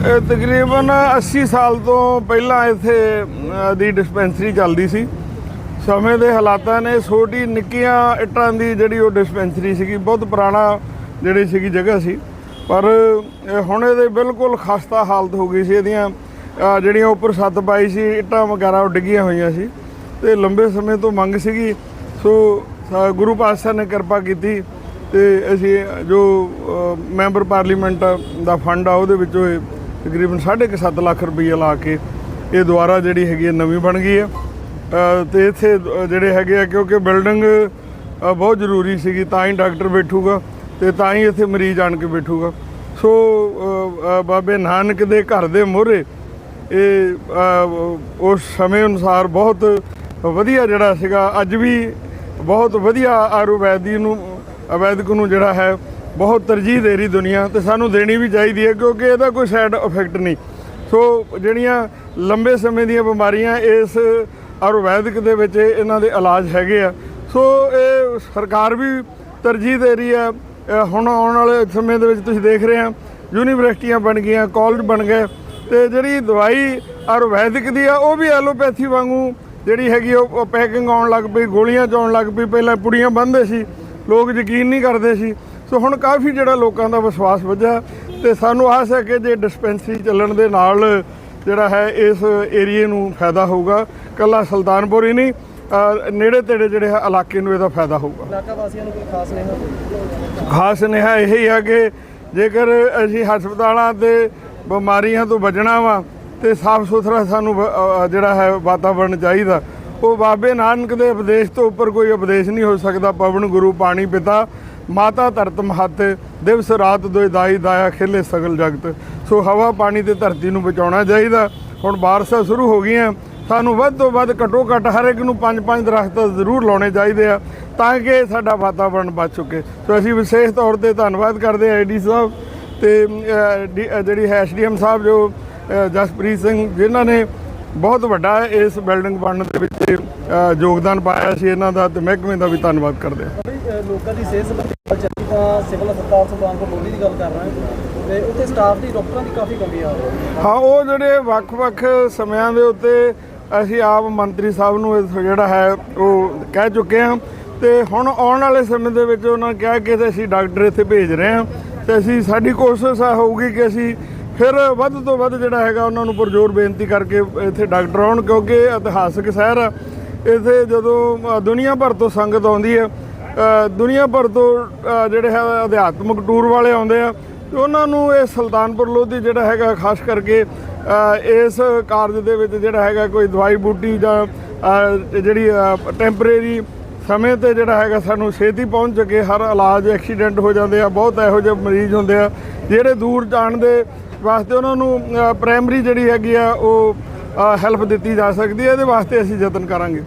ਤਕਰੀਬਨ 80 ਸਾਲ ਤੋਂ ਪਹਿਲਾਂ ਇੱਥੇ ਦੀ ਡਿਸਪੈਂਸਰੀ ਚੱਲਦੀ ਸੀ। ਸਮੇਂ ਦੇ ਹਾਲਾਤਾਂ ਨੇ ਛੋਟੀ ਨਿੱਕੀਆਂ ਇੱਟਾਂ ਦੀ ਜਿਹੜੀ ਉਹ ਡਿਸਪੈਂਸਰੀ ਸੀਗੀ, ਬਹੁਤ ਪੁਰਾਣਾ ਜਿਹੜੀ ਸੀਗੀ ਜਗ੍ਹਾ ਸੀ। ਪਰ ਹੁਣ ਇਹਦੇ ਬਿਲਕੁਲ ਖਸਤਾ ਹਾਲਤ ਹੋ ਗਈ ਸੀ ਇਹਦੀਆਂ। ਜਿਹੜੀਆਂ ਉੱਪਰ ਛੱਤ ਪਾਈ ਸੀ, ਇੱਟਾਂ ਵਗੈਰਾ ਉਹ ਡਿੱਗੀਆਂ ਹੋਈਆਂ ਸੀ। ਤੇ ਲੰਬੇ ਸਮੇਂ ਤੋਂ ਮੰਗ ਸੀਗੀ। ਸੋ ਗੁਰੂ ਪਾਤਸ਼ਾਹ ਨੇ ਕਿਰਪਾ ਕੀਤੀ ਤੇ ਅਸੀਂ ਜੋ ਮੈਂਬਰ ਪਾਰਲੀਮੈਂਟ ਦਾ ਫੰਡ ਆ, ਉਹਦੇ ਵਿੱਚੋਂ ਇਹ ਤਕਰੀਬਨ 7.5 ਲੱਖ ਰੁਪਈਆ ਲਾ ਕੇ ਇਹ ਦੁਆਰਾ ਜਿਹੜੀ ਹੈਗੀ ਹੈ ਨਵੀਂ ਬਣ ਗਈ ਹੈ ਅ, ਤੇ ਇੱਥੇ ਜਿਹੜੇ ਹੈਗੇ ਆ ਕਿਉਂਕਿ ਬਿਲਡਿੰਗ ਬਹੁਤ ਜ਼ਰੂਰੀ ਸੀਗੀ ਤਾਂ ਹੀ ਡਾਕਟਰ ਬੈਠੂਗਾ ਤੇ ਤਾਂ ਹੀ ਇੱਥੇ ਮਰੀਜ਼ ਆਣ ਕੇ ਬੈਠੂਗਾ। ਸੋ ਬਾਬੇ ਨਾਨਕ ਦੇ ਘਰ ਦੇ ਮੋਹਰੇ ਇਹ ਉਸ ਸਮੇਂ ਅਨੁਸਾਰ ਬਹੁਤ ਵਧੀਆ ਜਿਹੜਾ ਸੀਗਾ। ਅੱਜ ਵੀ ਬਹੁਤ ਵਧੀਆ ਆਯੁਰਵੈਦੀ ਨੂੰ ਅਵੈਦਿਕ ਨੂੰ ਜਿਹੜਾ ਹੈ ਬਹੁਤ ਤਰਜੀਹ ਦੇ ਰਹੀ ਦੁਨੀਆ ਤੇ ਸਾਨੂੰ ਦੇਣੀ ਵੀ ਚਾਹੀਦੀ ਹੈ ਕਿਉਂਕਿ ਇਹਦਾ ਕੋਈ ਸਾਈਡ ਇਫੈਕਟ ਨਹੀਂ। ਸੋ ਜਿਹੜੀਆਂ ਲੰਬੇ ਸਮੇਂ ਦੀਆਂ ਬਿਮਾਰੀਆਂ ਇਸ ਆਯੁਰਵੈਦਿਕ ਦੇ ਵਿੱਚ ਇਹਨਾਂ ਦੇ ਇਲਾਜ ਹੈਗੇ ਆ। ਸੋ ਇਹ ਸਰਕਾਰ ਵੀ ਤਰਜੀਹ ਦੇ ਰਹੀ ਹੈ। ਹੁਣ ਆਉਣ ਵਾਲੇ ਸਮੇਂ ਦੇ ਵਿੱਚ ਤੁਸੀਂ ਦੇਖ ਰਹੇ ਆ, ਯੂਨੀਵਰਸਿਟੀਆਂ ਬਣ ਗਈਆਂ ਕਾਲਜ ਬਣ ਗਏ ਤੇ ਜਿਹੜੀ ਦਵਾਈ ਆਯੁਰਵੈਦਿਕ ਦੀ ਆ, ਉਹ ਵੀ ਐਲੋਪੈਥੀ ਵਾਂਗੂ ਜਿਹੜੀ ਹੈਗੀ ਉਹ ਪੈਕਿੰਗ ਆਉਣ ਲੱਗ ਪਈ, ਗੋਲੀਆਂ ਚ ਆਉਣ ਲੱਗ ਪਈ, ਪਹਿਲਾਂ ਪੁੜੀਆਂ ਬੰਨਦੇ ਸੀ। ਲੋਕ ਯਕੀਨ ਨਹੀਂ ਕਰਦੇ ਸੀ। ਸੋ ਹੁਣ ਕਾਫੀ ਜਿਹੜਾ ਲੋਕਾਂ ਦਾ ਵਿਸ਼ਵਾਸ ਵਧਿਆ ਤੇ ਸਾਨੂੰ ਆਸ ਹੈ ਕਿ ਜੇ ਡਿਸਪੈਂਸਰੀ ਚੱਲਣ ਦੇ ਨਾਲ ਜਿਹੜਾ ਹੈ ਇਸ ਏਰੀਏ ਨੂੰ ਫਾਇਦਾ ਹੋਊਗਾ। ਕੱਲਾ ਸੁਲਤਾਨਪੁਰ ਹੀ ਨਹੀਂ ਨੇੜੇ ਤੇੜੇ ਜਿਹੜੇ ਹੈ ਇਲਾਕੇ ਨੂੰ ਇਹਦਾ ਫਾਇਦਾ ਹੋਊਗਾ। ਇਲਾਕਾ ਵਾਸੀਆਂ ਨੂੰ ਕੋਈ ਖਾਸ ਨਹੀਂ ਖਾਸ ਨਿਹਾ ਇਹ ਹੀ ਆ ਕਿ ਜੇਕਰ ਅਸੀਂ ਹਸਪਤਾਲਾਂ ਤੇ ਬਿਮਾਰੀਆਂ ਤੋਂ ਬਚਣਾ ਵਾ ਤੇ ਸਾਫ਼ ਸੁਥਰਾ ਸਾਨੂੰ ਜਿਹੜਾ ਹੈ ਵਾਤਾਵਰਣ ਚਾਹੀਦਾ ਉਹ ਬਾਬੇ ਨਾਨਕ ਦੇ ਉਪਦੇਸ਼ ਤੋਂ ਉੱਪਰ ਕੋਈ ਉਪਦੇਸ਼ ਨਹੀਂ ਹੋ ਸਕਦਾ। ਪਵਨ ਗੁਰੂ ਪਾਣੀ ਪਿਤਾ ਮਾਤਾ ਧਰਤ ਮਹੱਤ ਦਿਵਸ ਰਾਤ ਦੋਇ ਦਾਈ ਦਾਇਆ ਖੇਲੇ ਸਗਲ ਜਗਤ। ਸੋ ਹਵਾ ਪਾਣੀ ਤੇ ਧਰਤੀ ਨੂੰ ਬਚਾਉਣਾ ਚਾਹੀਦਾ। ਹੁਣ ਬਾਰਿਸ਼ਾਂ ਸ਼ੁਰੂ ਹੋ ਗਈਆਂ। ਸਾਨੂੰ ਵੱਧ ਤੋਂ ਵੱਧ ਘੱਟੋ ਘੱਟ ਹਰ ਇੱਕ ਨੂੰ ਪੰਜ ਪੰਜ ਦਰਖਤ ਜ਼ਰੂਰ ਲਾਉਣੇ ਚਾਹੀਦੇ ਆ ਤਾਂ ਕਿ ਸਾਡਾ ਵਾਤਾਵਰਣ ਬਚ ਚੁੱਕੇ ਸੋ ਅਸੀਂ ਵਿਸ਼ੇਸ਼ ਤੌਰ ਤੇ ਧੰਨਵਾਦ ਕਰਦੇ ਆ ਏਡੀ ਸਾਹਿਬ ਤੇ ਡੀ- ਅ, ਜਿਹੜੀ ਹੈ ਐਸਡੀਐਮ ਸਾਹਿਬ ਜੋ ਜਸਪ੍ਰੀਤ ਸਿੰਘ ਜਿਨ੍ਹਾਂ ਨੇ ਬਹੁਤ ਵੱਡਾ ਇਸ ਬਿਲਡਿੰਗ ਬਣਨ ਦੇ ਵਿੱਚ ਯੋਗਦਾਨ ਪਾਇਆ ਸੀ। ਇਹਨਾਂ ਦਾ ਤੇ ਮਹਿਕਮੇ ਦਾ ਵੀ ਧੰਨਵਾਦ ਕਰਦੇ ਹਾਂ। ਲੋਕਾਂ ਦੀ ਸਿਹਤ ਸੰਬੰਧੀ ਚੱਲੀ ਤਾਂ ਸਿਵਲ ਹਸਪਤਾਲ ਸੁਲਤਾਨਪੁਰ ਲੋਧੀ ਦੀ ਗੱਲ ਕਰ ਰਹੇ ਹਾਂ ਤੇ ਉੱਥੇ ਸਟਾਫ ਦੀ, ਡਾਕਟਰਾਂ ਦੀ ਕਾਫੀ ਕਮੀ ਆ। ਰਹੀ ਹੈ ਹਾਂ ਉਹ ਜਿਹੜੇ ਵੱਖ-ਵੱਖ ਸਮਿਆਂ ਦੇ ਉੱਤੇ ਅਸੀਂ ਆਪ ਮੰਤਰੀ ਸਾਹਿਬ ਨੂੰ ਜਿਹੜਾ ਹੈ, ਉਹ ਕਹਿ ਚੁੱਕੇ ਹਾਂ। ਤੇ ਹੁਣ ਆਉਣ ਵਾਲੇ ਸਮੇਂ ਦੇ ਵਿੱਚ ਉਹਨਾਂ ਕਿਹਾ ਕਿ ਅਸੀਂ ਡਾਕਟਰ ਇੱਥੇ ਭੇਜ ਰਹੇ ਹਾਂ ਤੇ ਅਸੀਂ, ਸਾਡੀ ਕੋਸ਼ਿਸ਼ ਆ ਹੋਊਗੀ ਕਿ ਅਸੀਂ ਫਿਰ ਵੱਧ ਤੋਂ ਵੱਧ ਜਿਹੜਾ ਹੈਗਾ ਉਹਨਾਂ ਨੂੰ ਪਰਜ਼ੋਰ ਬੇਨਤੀ ਕਰਕੇ ਇੱਥੇ ਡਾਕਟਰ ਆਉਣ ਕਿਉਂਕਿ ਇਹ ਇਤਿਹਾਸਕ ਸ਼ਹਿਰ ਆ। ਇੱਥੇ ਜਦੋਂ ਦੁਨੀਆ ਭਰ ਤੋਂ ਸੰਗਤ ਆਉਂਦੀ ਹੈ ਦੁਨੀਆ ਭਰ ਤੋਂ ਜਿਹੜੇ ਹੈ ਅਧਿਆਤਮਕ ਟੂਰ ਵਾਲੇ ਆਉਂਦੇ ਆ ਤੇ ਉਹਨਾਂ ਨੂੰ ਇਹ ਸੁਲਤਾਨਪੁਰ ਲੋਧੀ ਜਿਹੜਾ ਹੈਗਾ, ਖਾਸ ਕਰਕੇ ਇਸ ਕਾਰਜ ਦੇ ਵਿੱਚ ਜਿਹੜਾ ਹੈਗਾ ਕੋਈ ਦਵਾਈ ਬੂਟੀ ਜਾਂ ਜਿਹੜੀ ਟੈਂਪਰੇਰੀ ਸਮੇਂ ਤੇ ਜਿਹੜਾ ਹੈਗਾ ਸਾਨੂੰ ਛੇਤੀ ਪਹੁੰਚ ਚੁੱਕੇ ਹਰ ਇਲਾਜ ਐਕਸੀਡੈਂਟ ਹੋ ਜਾਂਦੇ ਆ, ਬਹੁਤ ਇਹੋ ਜਿਹੇ ਮਰੀਜ਼ ਹੁੰਦੇ ਆ, ਜਿਹੜੇ ਦੂਰ ਜਾਣ ਦੇ ਵਾਸਤੇ ਉਹਨਾਂ ਨੂੰ ਪ੍ਰਾਇਮਰੀ ਜਿਹੜੀ ਹੈਗੀ ਆ, ਉਹ ਹੈਲਪ ਦਿੱਤੀ ਜਾ ਸਕਦੀ ਹੈ ਇਹਦੇ ਵਾਸਤੇ ਅਸੀਂ ਯਤਨ ਕਰਾਂਗੇ।